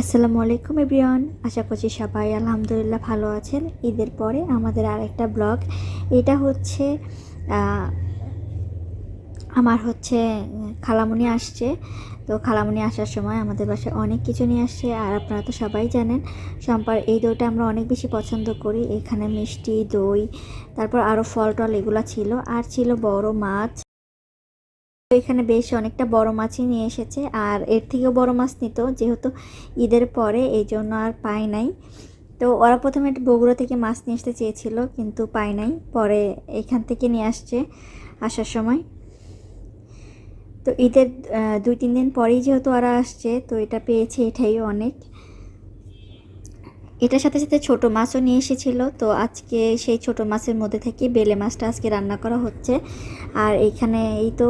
আসসালামু আলাইকুম এভরিওয়ান আশা করছি সবাই আলহামদুলিল্লাহ ভালো আছেন। ঈদের পরে আমাদের আর একটা ব্লগ এটা হচ্ছে আমার হচ্ছে উম, খালামণি আসছে। তো খালামুনি আসার সময় আমাদের বাসায় অনেক কিছু নিয়ে আসছে আর আপনারা তো সবাই জানেন সম্পার এই দইটা আমরা অনেক বেশি পছন্দ করি। এখানে মিষ্টি দই তারপর আরও ফল টল এগুলো ছিল আর ছিল বড় মাছ। তো এখানে বেশ অনেকটা বড় মাছই নিয়ে এসেছে। আর এর থেকেও বড় মাছ নিত, যেহেতু ঈদের পরে, এই জন্য আর পাই নাই। তো ওরা প্রথমে বগুড়া থেকে মাছ নিয়ে আসতে চেয়েছিল, কিন্তু পাই নাই। পরে এখান থেকে নিয়ে আসছে আসার সময়। তো ঈদের দুই, তিন দিন পরেই যেহেতু ওরা আসছে, তো এটা পেয়েছে এটাই অনেক। এটার সাথে সাথে ছোট মাছও নিয়ে এসেছিল, তো আজকে সেই ছোট মাছের মধ্যে থেকে বেলে মাছটা আজকে রান্না করা হচ্ছে। আর এখানে এই তো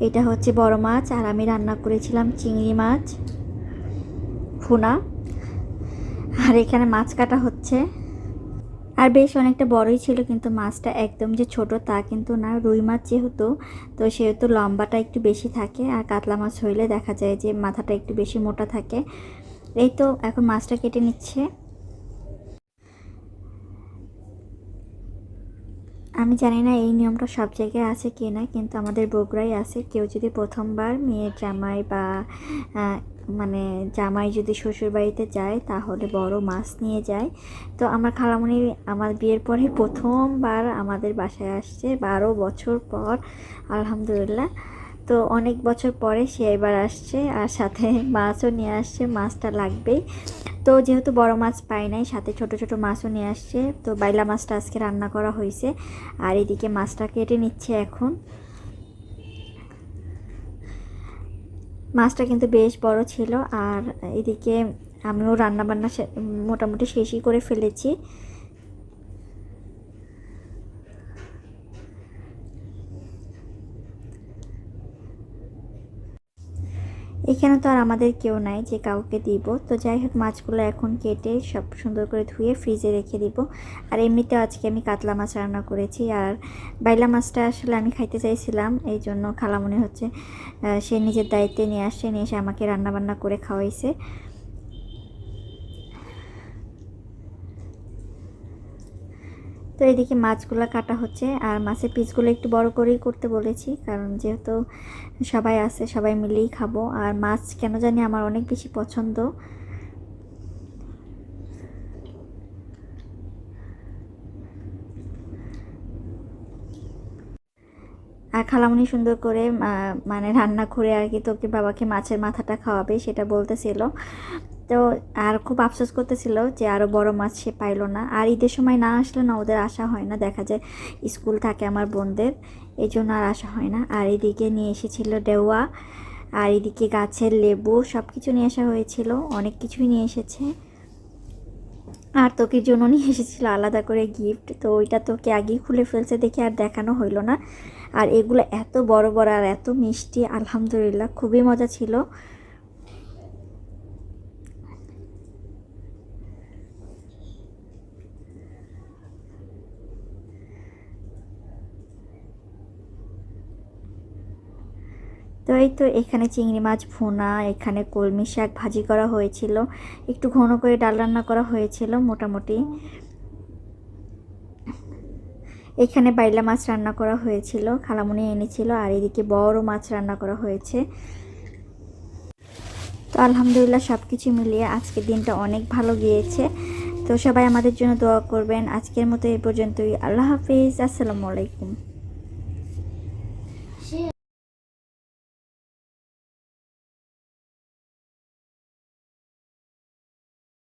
এটা হচ্ছে বড় মাছ, আর আমি রান্না করেছিলাম চিংড়ি মাছ। ভুনা। আর এখানে মাছ কাটা হচ্ছে। আর বেশ অনেকটা বড়ই ছিল, কিন্তু মাছটা একদম যে ছোট তা কিন্তু না। রুই মাছ যেহেতু, তো সেহেতু লম্বাটা একটু বেশি থাকে, আর কাতলা মাছ হইলে দেখা যায় যে মাথাটা একটু বেশি মোটা থাকে। এই তো, এখন মাছটা কেটে নিচ্ছে। আমি জানি না এই নিয়মটা সব জায়গায় আছে কি না কিন্তু আমাদের বগুড়াই আছে। কেউ যদি প্রথমবার মেয়ের জামাই বা মানে জামাই যদি শ্বশুর বাড়িতে যায়, তাহলে বড় মাছ নিয়ে যায়। তো আমার খালামণি আমার বিয়ের পরে প্রথমবার আমাদের বাসায় আসছে, বারো বছর পর, আলহামদুলিল্লাহ। তো অনেক বছর পরে সে এবার আসছে, আর সাথে মাছও নিয়ে আসছে, মাছটা লাগবেই। তো যেহেতু বড় মাছ পাই নাই, সাথে ছোট ছোট মাছও নিয়ে আসছে। তো বাইলা মাছটা আজকে রান্না করা হয়েছে আর এদিকে মাছটা কেটে নিচ্ছে এখন। মাছটা কিন্তু বেশ বড় ছিল। আর এদিকে আমিও রান্না বান্না সে- মোটামুটি শেষই করে ফেলেছি। এখানে তো আর আমাদের কেউ নাই, যে কাউকে দিব। তো যাই হোক, মাছগুলো এখন কেটে সব সুন্দর করে ধুয়ে ফ্রিজে রেখে দিব। আর এমনিতে আজকে আমি কাতলা মাছ রান্না করেছি। আর বাইলা মাছটা আসলে আমি খাইতে চাইছিলাম, এই জন্য খালা মনে হচ্ছে সে নিজের দায়িত্বে নিয়ে আসছে, নিয়ে এসে আমাকে রান্নাবান্না করে খাওয়াইছে। তো এদিকে মাছগুলো কাটা হচ্ছে, আর মাছের পিসগুলো একটু বড় করেই করতে বলেছি, কারণ যেহেতু সবাই আছে, সবাই মিলেই খাব। আর মাছ কেন জানি আমার অনেক বেশি পছন্দ। আর খালামুনি সুন্দর করে মানে রান্না করে আর কি তোকে বাবাকে মাছের মাথাটা খাওয়াবে, সেটা বলতেছিল। তো আর খুব আফসোস করতেছিল যে আরও বড় মাছ সে পাইলো না। আর ঈদের সময় না আসলে না, ওদের আসা হয় না। দেখা যায় স্কুল থাকে আমার বোনদের এই জন্য আর আসা হয় না। আর এদিকে নিয়ে এসেছিল ডেওয়া, আর এদিকে গাছের লেবু সব কিছু নিয়ে আসা হয়েছিল, অনেক কিছুই নিয়ে এসেছে। আর তোকে জন্য নিয়ে এসেছিল আলাদা করে গিফট তো ওইটা তোকে আগেই খুলে ফেলছে দেখে আর দেখানো হইল না। আর এগুলো এত বড় বড় আর এত মিষ্টি, আলহামদুলিল্লাহ, খুবই মজা ছিল। তো এই তো এখানে চিংড়ি মাছ ভুনা, এখানে কলমি শাক ভাজি করা হয়েছিল। একটু ঘন করে ডাল রান্না করা হয়েছিল মোটামুটি। এখানে বাইলা মাছ রান্না করা হয়েছিল, খালামুনি এনেছিল, আর এদিকে বড় মাছ রান্না করা হয়েছে। তো আলহামদুলিল্লাহ সব কিছু মিলিয়ে আজকের দিনটা অনেক ভালো গিয়েছে। তো সবাই আমাদের জন্য দোয়া করবেন। আজকের মতো এই পর্যন্তই। আল্লাহ হাফিজ। আসসালামু আলাইকুম।